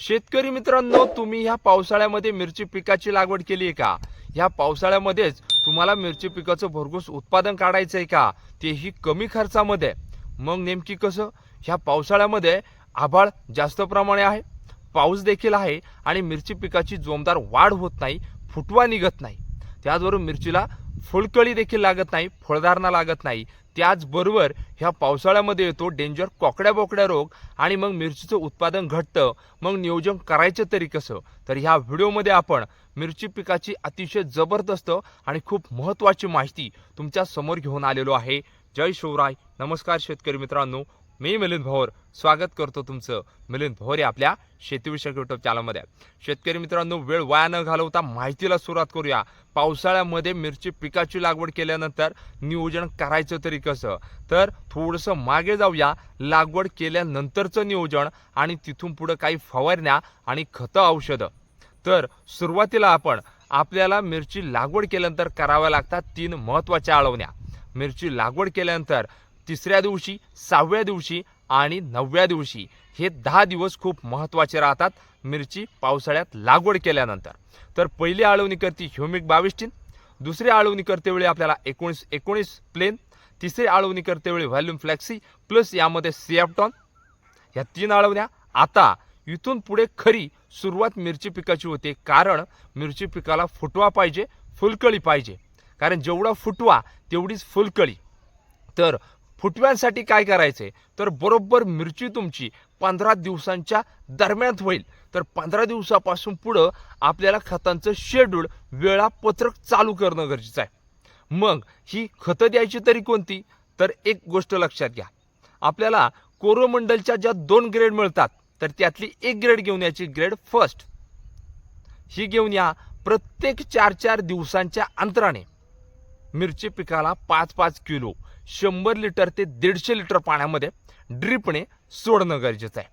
शेतकरी मित्रांनो तुम्ही ह्या पावसाळ्यामध्ये मिरची पिकाची लागवड केली आहे का? ह्या पावसाळ्यामध्येच तुम्हाला मिरची पिकाचं भरघोस उत्पादन काढायचं आहे का? तेही कमी खर्चामध्ये. मग नेमकी कसं? ह्या पावसाळ्यामध्ये आभाळ जास्त प्रमाणे आहे पाऊस देखील आहे आणि मिरची पिकाची जोमदार वाढ होत नाही फुटवा निघत नाही. त्याचबरोबर मिरचीला फुलकळी देखील लागत नाही फळधारणा लागत नाही. त्याचबरोबर ह्या पावसाळ्यामध्ये येतो डेंजर कोकड्या बोकड्या रोग आणि मग मिरचीचं उत्पादन घटतं. मग नियोजन करायचं तरी कसं? तर ह्या व्हिडिओमध्ये आपण मिरची पिकाची अतिशय जबरदस्त आणि खूप महत्त्वाची माहिती तुमच्यासमोर घेऊन आलेलो आहे. जय शिवराय. नमस्कार शेतकरी मित्रांनो. मी मिलिंद भोर स्वागत करतो तुमचं मिलिंद भोर या आपल्या शेतीविषयक युट्यूब चॅनलमध्ये शेतकरी मित्रांनो वेळ वाया न घालवता माहितीला सुरुवात करूया. पावसाळ्यामध्ये मिरची पिकाची लागवड केल्यानंतर नियोजन करायचं तरी कसं? तर थोडंसं मागे जाऊया. लागवड केल्यानंतरचं नियोजन आणि तिथून पुढं काही फवारण्या आणि खतं औषधं. तर सुरुवातीला आपण आपल्याला मिरची लागवड केल्यानंतर कराव्या लागतात तीन महत्त्वाच्या आळवण्या. मिरची लागवड केल्यानंतर तिसऱ्या दिवशी सहाव्या दिवशी आणि नवव्या दिवशी हे दहा दिवस खूप महत्त्वाचे राहतात मिरची पावसाळ्यात लागवड केल्यानंतर. तर पहिली आळवणी करते ह्युमिक बावीस दुसरी आळवणी करतेवेळी आपल्याला एकोणीस एकोणीस प्लेन तिसरी आळवणी करतेवेळी व्हॅल्यूम फ्लॅक्सी प्लस यामध्ये सिॲप्टॉन ह्या तीन आळवण्या आता इथून पुढे खरी सुरुवात मिरची पिकाची होते कारण मिरची पिकाला फुटवा पाहिजे फुलकळी पाहिजे. कारण जेवढा फुटवा तेवढीच फुलकळी. तर फुटव्यांसाठी काय करायचंय? तर बरोबर मिरची तुमची पंधरा दिवसांच्या दरम्यान होईल. तर पंधरा दिवसापासून पुढं आपल्याला खतांचं शेड्यूल वेळापत्रक चालू करणं गरजेचं आहे. मग ही खतं द्यायची तरी कोणती? तर एक गोष्ट लक्षात घ्या. आपल्याला कोरोमंडलच्या ज्या दोन ग्रेड मिळतात तर त्यातली एक ग्रेड घेऊन याची ग्रेड फर्स्ट ही घेऊन या प्रत्येक चार चार दिवसांच्या अंतराने. मिरची पिकाला पाच पाच किलो शंभर लिटर ते दीडशे लिटर पाण्यामध्ये ड्रिपने सोडणं गरजेचं आहे.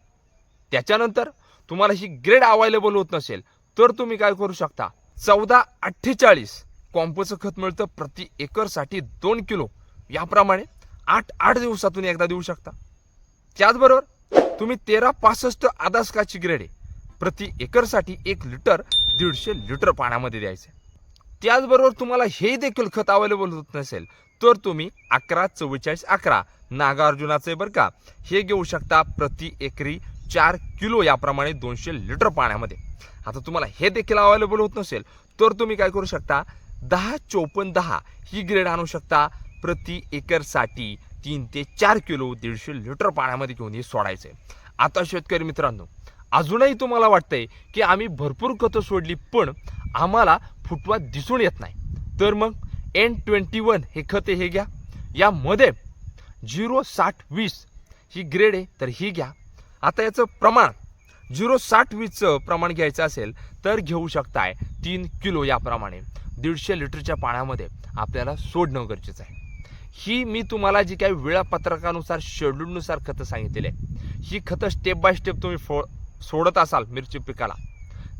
त्याच्यानंतर तुम्हाला ही ग्रेड अवायलेबल होत नसेल तर तुम्ही काय करू शकता? चौदा अठ्ठेचाळीस कॉम्पोचं खत मिळतं प्रति एकरसाठी दोन किलो. याप्रमाणे आठ आठ दिवसातून एकदा देऊ शकता. त्याचबरोबर तुम्ही तेरा पासष्ट आदासकाची ग्रेड आहे प्रति एकरसाठी एक लिटर दीडशे लिटर पाण्यामध्ये द्यायचे. त्याचबरोबर तुम्हाला हे देखील खत अवेलेबल होत नसेल तर तुम्ही अकरा चव्वेचाळीस अकरा नागार्जुनाचे बरं का. हे घेऊ शकता प्रति एकरी चार किलो याप्रमाणे दोनशे लिटर पाण्यामध्ये. आता तुम्हाला हे देखील अवेलेबल होत नसेल तर तुम्ही काय करू शकता दहा चोपन्न दहा ही ग्रेड आणू शकता प्रति एकरसाठी तीन ते चार किलो दीडशे लिटर पाण्यामध्ये घेऊन हे सोडायचं आहे आता शेतकरी मित्रांनो अजूनही तुम्हाला वाटतंय की आम्ही भरपूर खतं सोडली पण आम्हाला फुटवा दिसून येत नाही. तर मग एन ट्वेंटी वन हे खते हे घ्या. यामध्ये झिरो साठ वीस ही ग्रेड आहे तर ही घ्या. आता याचं प्रमाण झिरो साठ वीसचं प्रमाण घ्यायचं असेल तर घेऊ शकताय तीन किलो याप्रमाणे. दीडशे लिटरच्या पाण्यामध्ये आपल्याला सोडणं गरजेचं आहे. ही मी तुम्हाला जी काही वेळापत्रकानुसार शेड्यूलनुसार खतं सांगितलेली आहे ही खतं स्टेप बाय स्टेप तुम्ही फो सोडत असाल मिरची पिकाला.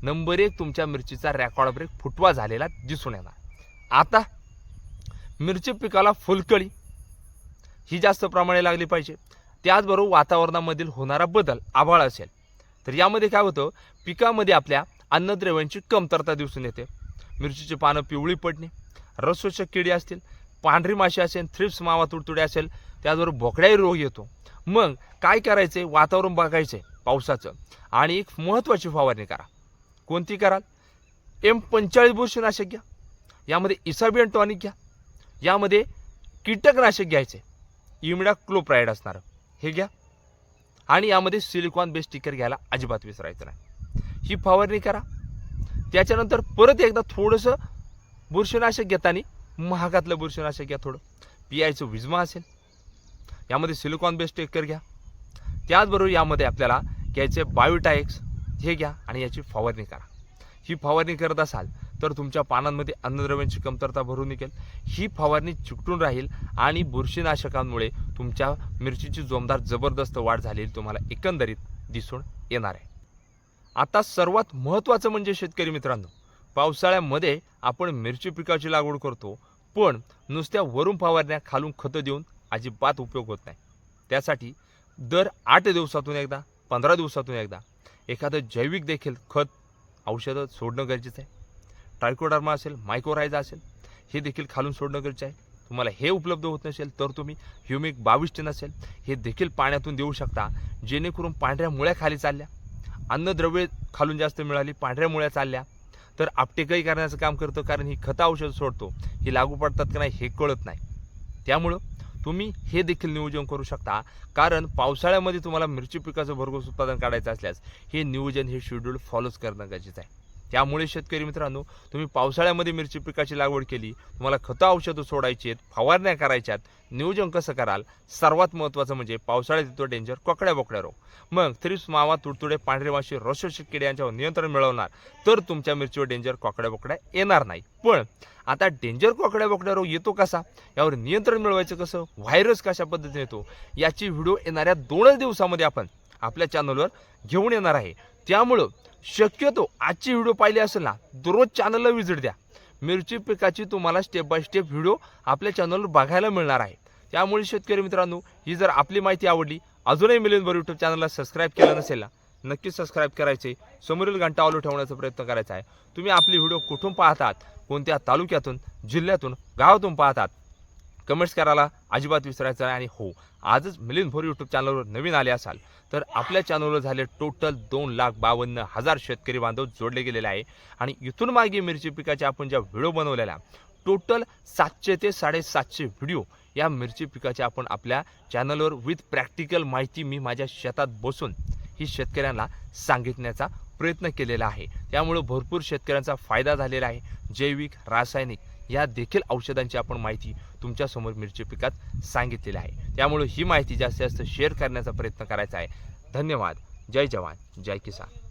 नंबर एक तुमच्या मिरचीचा रेकॉर्ड ब्रेक फुटवा झालेला दिसून येणार. आता मिरची पिकाला फुलकळी ही जास्त प्रमाणे लागली पाहिजे. त्याचबरोबर वातावरणामधील होणारा बदल आभाळ असेल. तर यामध्ये काय होतं? पिकामध्ये आपल्या अन्नद्रव्यांची कमतरता दिसून येते. मिरचीची पानं पिवळी पडणे रसोषक किडी असतील पांढरी माशी असेल थ्रिप्स मावा तुडतुडे असेल त्याचबरोबर बोकड्याही रोग येतो. मग काय करायचे? वातावरण बघायचे पावसाचं. आणि एक महत्त्वाची फवारणी करा. कोणती कराल? एम पंचेचाळीस बुरशीनाशक घ्या. यामध्ये इसाबियन टॉनिक घ्या. यामध्ये कीटकनाशक घ्यायचे. इमिडा क्लोप्राईड असणारं. हे घ्या. आणि यामध्ये सिलिकॉन बेस स्टिकर घ्यायला अजिबात विसरायचं नाही. ही फवारणी करा. त्याच्यानंतर परत एकदा थोडंसं बुरशीनाशक घेताना महागातलं बुरशीनाशक घ्या थोडं. पी आयचं विजमा असेल. यामध्ये सिलिकॉन बेस स्टिकर घ्या. त्याचबरोबर यामध्ये आपल्याला घ्यायचे बायोटाएक्स हे घ्या आणि याची फवारणी करा. ही फवारणी करत असाल तर तुमच्या पानांमध्ये अन्नद्रव्यांची कमतरता भरून निघेल. ही फवारणी चिकटून राहील आणि बुरशीनाशकांमुळे तुमच्या मिरचीची जोमदार जबरदस्त वाढ झालेली तुम्हाला एकंदरीत दिसून येणार आहे. आता सर्वात महत्त्वाचं म्हणजे शेतकरी मित्रांनो पावसाळ्यामध्ये आपण मिरची पिकाची लागवड करतो पण नुसत्या वरून फवारण्या खालून खतं देऊन अजिबात उपयोग होत नाही. त्यासाठी दर आठ दिवसातून एकदा पंधरा दिवसातून एकदा एखादं जैविक देखील खत औषधं सोडणं गरजेचं आहे. ट्रायकोडर्मा असेल मायक्रोरायझा असेल हे देखील खालून सोडणं गरजेचं आहे. तुम्हाला हे उपलब्ध होत नसेल तर तुम्ही ह्युमिक बावीस टेन असेल हे देखील पाण्यातून देऊ शकता. जेणेकरून पांढऱ्या मुळ्या खाली चालल्या. अन्नद्रव्ये खालून जास्त मिळाली पांढऱ्या मुळ्या चालल्या. तर आपटेकही करण्याचं काम करतं कारण ही खतं औषध सोडतो. ही लागू पडतात का नाही हे कळत नाही. त्यामुळं तुम्ही हे देखील नियोजन करू शकता. कारण पावसाळ्यामध्ये तुम्हाला मिरची पिकाचं भरघोस उत्पादन काढायचं असल्यास हे नियोजन हे शेड्यूल फॉलोच करणं गरजेचं आहे. त्यामुळे शेतकरी मित्रांनो तुम्ही पावसाळ्यामध्ये मिरची पिकाची लागवड केली तुम्हाला खतं औषधं सोडायची आहेत फवारण्या करायच्यात नियोजन कसं कराल? सर्वात महत्त्वाचं म्हणजे पावसाळ्यात येतो डेंजर कोकड्या बोकड्या रोग. मग थ्रिप्स मावा तुडतुडे पांढरे माशी रसोषक किडे यांच्यावर नियंत्रण मिळवणार तर तुमच्या मिरचीवर डेंजर कोकड्या बोकड्या येणार नाही. पण आता डेंजर कोकड्या बोकड्या रोग येतो कसा? यावर नियंत्रण मिळवायचं कसं? व्हायरस कशा पद्धतीने येतो? याची व्हिडिओ येणाऱ्या दोनच दिवसामध्ये आपण आपल्या चॅनलवर घेऊन येणार आहे. त्यामुळं शक्यतो आजची व्हिडिओ पाहिली असेल ना दररोज चॅनलला विजिट द्या. मिरची पिकाची तुम्हाला स्टेप बाय स्टेप व्हिडिओ आपल्या चॅनलवर बघायला मिळणार आहे. त्यामुळे शेतकरी मित्रांनो ही जर आपली माहिती आवडली अजूनही मिलियन बर यूट्यूब चॅनलला सबस्क्राईब केलं नसेल ना नक्कीच सबस्क्राईब करायचे. समोरील घंटा ऑलो ठेवण्याचा प्रयत्न करायचा आहे. तुम्ही आपली व्हिडिओ कुठून पाहतात? कोणत्या तालुक्यातून जिल्ह्यातून गावातून पाहतात? कमेंट्स करायला अजिबात विसरायचं नाही. आणि हो आजच मिलिंद भोर यूट्यूब चॅनलवर नवीन आले असाल तर आपल्या चॅनलवर झाले टोटल दोन लाख बावन्न हजार शेतकरी बांधव जोडले गेलेले आहे. आणि इथून मागे मिरची पिकाच्या आपण ज्या व्हिडिओ बनवलेल्या टोटल सातशे ते साडेसातशे व्हिडिओ या मिरची पिकाच्या आपण आपल्या चॅनलवर विथ प्रॅक्टिकल माहिती मी माझ्या शेतात बसून ही शेतकऱ्यांना सांगितण्याचा प्रयत्न केलेला आहे. त्यामुळं भरपूर शेतकऱ्यांचा फायदा झालेला आहे. जैविक रासायनिक या देखील औषधांची आपण माहिती तुमच्यासमोर मिरची पिकात सांगितलेली आहे. त्यामुळे ही माहिती जास्तीत जास्त शेअर करण्याचा प्रयत्न करायचा आहे. धन्यवाद. जय जवान. जय किसान.